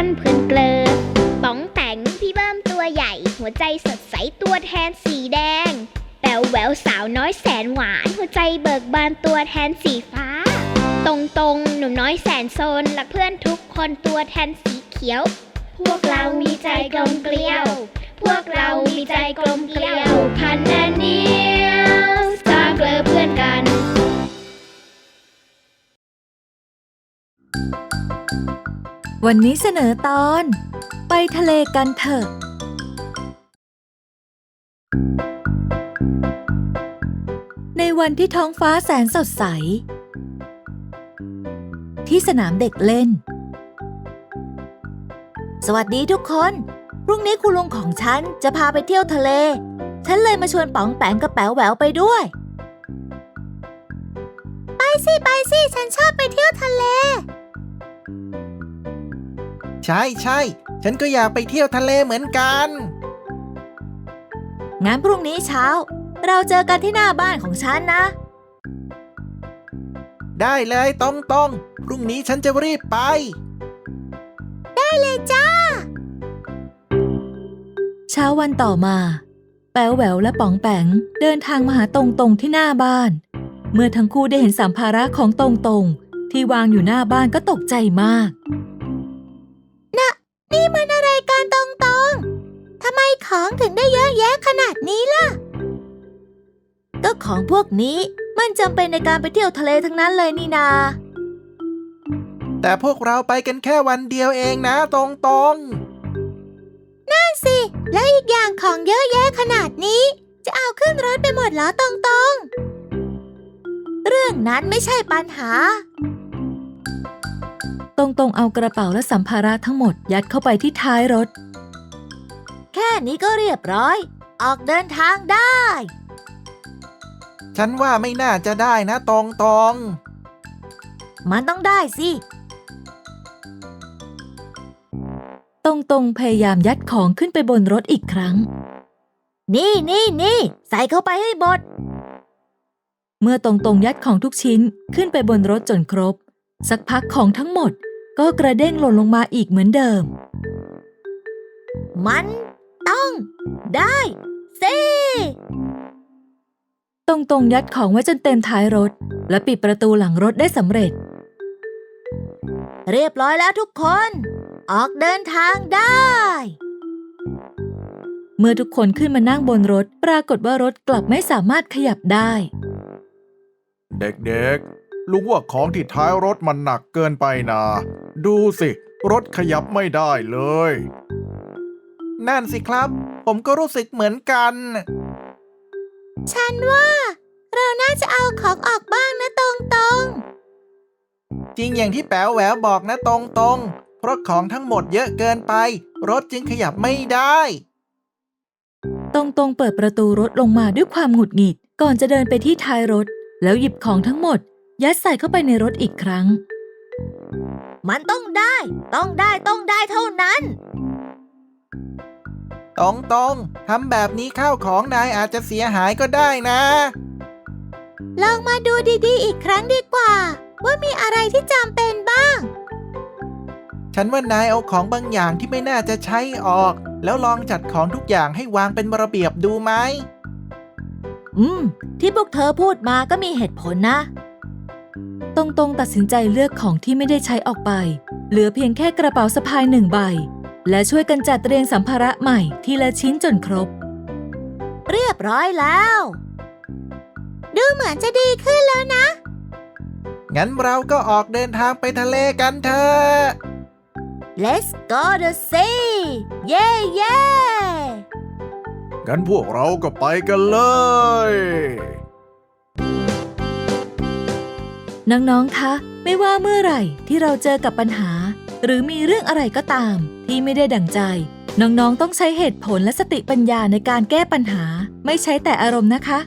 กันเพื่อนเกลอป๋องแต่งพี่เบิ้มตัวใหญ่ หัวใจสดใสตัวแทนสีแดงแป๋วแววสาวน้อยแสนหวาน หัวใจเบิกบานตัวแทนสีฟ้า ตรงตรงหนุ่มน้อยแสนโซนและเพื่อนทุกคนตัวแทนสีเขียว พวกเรามีใจกลมเกลียว พวกเรามีใจกลมเกลียวพันแนเนียวสตาร์เกลือเพื่อนกัน วันนี้เสนอตอน ไปทะเลกันเถอะ ในวันที่ท้องฟ้าแสนสดใส ที่สนามเด็กเล่น สวัสดีทุกคน พรุ่งนี้คุณลุงของฉันจะพาไปเที่ยวทะเล ฉันเลยมาชวนป๋องแปงกับแป๋วแหววไปด้วย ไปสิ ไปสิ ฉันชอบไปเที่ยวทะเล ใช่ใช่ ฉันก็อยากไปเที่ยวทะเลเหมือนกัน งั้นพรุ่งนี้เช้า เราเจอกันที่หน้าบ้านของฉันนะ ได้เลยตรงตรงๆพรุ่งนี้ฉันจะรีบไปเช้าวันต่อมา แป๋วแหววและป๋องแปงเดินทางมาหาตรงตรงที่หน้าบ้าน เมื่อทั้งคู่ได้เห็นสัมภาระของตรงตรงที่วางอยู่หน้าบ้านก็ตกใจมาก ของถึงได้เยอะแยะขนาดนี้ล่ะ ก็ของพวกนี้มันจำเป็นในการไปเที่ยวทะเลทั้งนั้นเลยนี่นา แต่พวกเราไปกันแค่วันเดียวเองนะตรงตรงสิ แล้วอีกอย่างของเยอะแยะขนาดนี้ จะเอาขึ้นรถไปหมดเหรอตรงตรงๆเรื่องนั้นไม่ใช่ปัญหา ตรงตรงๆเอากระเป๋าและสัมภาระทั้งหมดยัดเข้าไปที่ท้ายรถแค่ นี้ก็เรียบร้อย ออกเดินทางได้ๆฉันว่าไม่น่าจะได้นะตรงตรงมันต้องได้สิ ตรงตรงๆพยายามยัดของขึ้นไปบนรถอีกครั้ง นี่นี่นี่ใส่เข้าไปให้หมด เมื่อตรงตรงๆยัดของทุกชิ้นขึ้นไปบนรถจนครบ สักพักของทั้งหมดก็กระเด้งหล่นลงมาอีกเหมือนเดิม มันต้อง ได้สิตรงตรงๆยัดของไว้จนเต็มท้ายรถ และปิดประตูหลังรถได้สำเร็จ เรียบร้อยแล้วทุกคน ออกเดินทางได้ เมื่อทุกคนขึ้นมานั่งบนรถ ปรากฏว่ารถกลับไม่สามารถขยับได้ เด็กๆ ลุงว่าของที่ท้ายรถมันหนักเกินไปนะ ดูสิ รถขยับไม่ได้เลยๆ นั่นสิครับ ผมก็รู้สึกเหมือนกัน ฉันว่า เราน่าจะเอาของออกบ้างนะตรงตรงจริงอย่างที่แป๋วแหววบอกนะตรงตรงๆเพราะของทั้งหมดเยอะเกินไป รถจึงขยับไม่ได้ ตรงตรงๆเปิดประตูรถลงมาด้วยความหงุดหงิด ก่อนจะเดินไปที่ท้ายรถ แล้วหยิบของทั้งหมด ยัดใส่เข้าไปในรถอีกครั้ง มันต้องได้ ต้องได้ต้องได้เท่านั้น ตรงตรงๆทำแบบนี้ข้าวของนายอาจจะเสียหายก็ได้นะ ลองมาดูดีๆ อีกครั้งดีกว่า ว่ามีอะไรที่จำเป็นบ้าง ฉันว่านายเอาของบางอย่างที่ไม่น่าจะใช้ออก แล้วลองจัดของทุกอย่างให้วางเป็นระเบียบดูไหม อืม ที่พวกเธอพูดมาก็มีเหตุผลนะ ตรงๆตัดสินใจเลือกของที่ไม่ได้ใช้ออกไป เหลือเพียงแค่กระเป๋าสะพายหนึ่งใบ และช่วยกันจัดเรียงสัมภาระใหม่ทีละชิ้นจนครบ เรียบร้อยแล้ว ดูเหมือนจะดีขึ้นแล้วนะ งั้นเราก็ออกเดินทางไปทะเลกันเถอะ Let's go to sea เย้เย้งั้นพวกเราก็ไปกันเลย น้อง ๆ คะ ไม่ว่าเมื่อไหร่ที่เราเจอกับปัญหา หรือมีเรื่องอะไรก็ตาม ที่ไม่ได้ดั่งใจ น้องๆ ต้องใช้เหตุผลและสติปัญญาในการแก้ปัญหา ไม่ใช้แต่อารมณ์นะคะ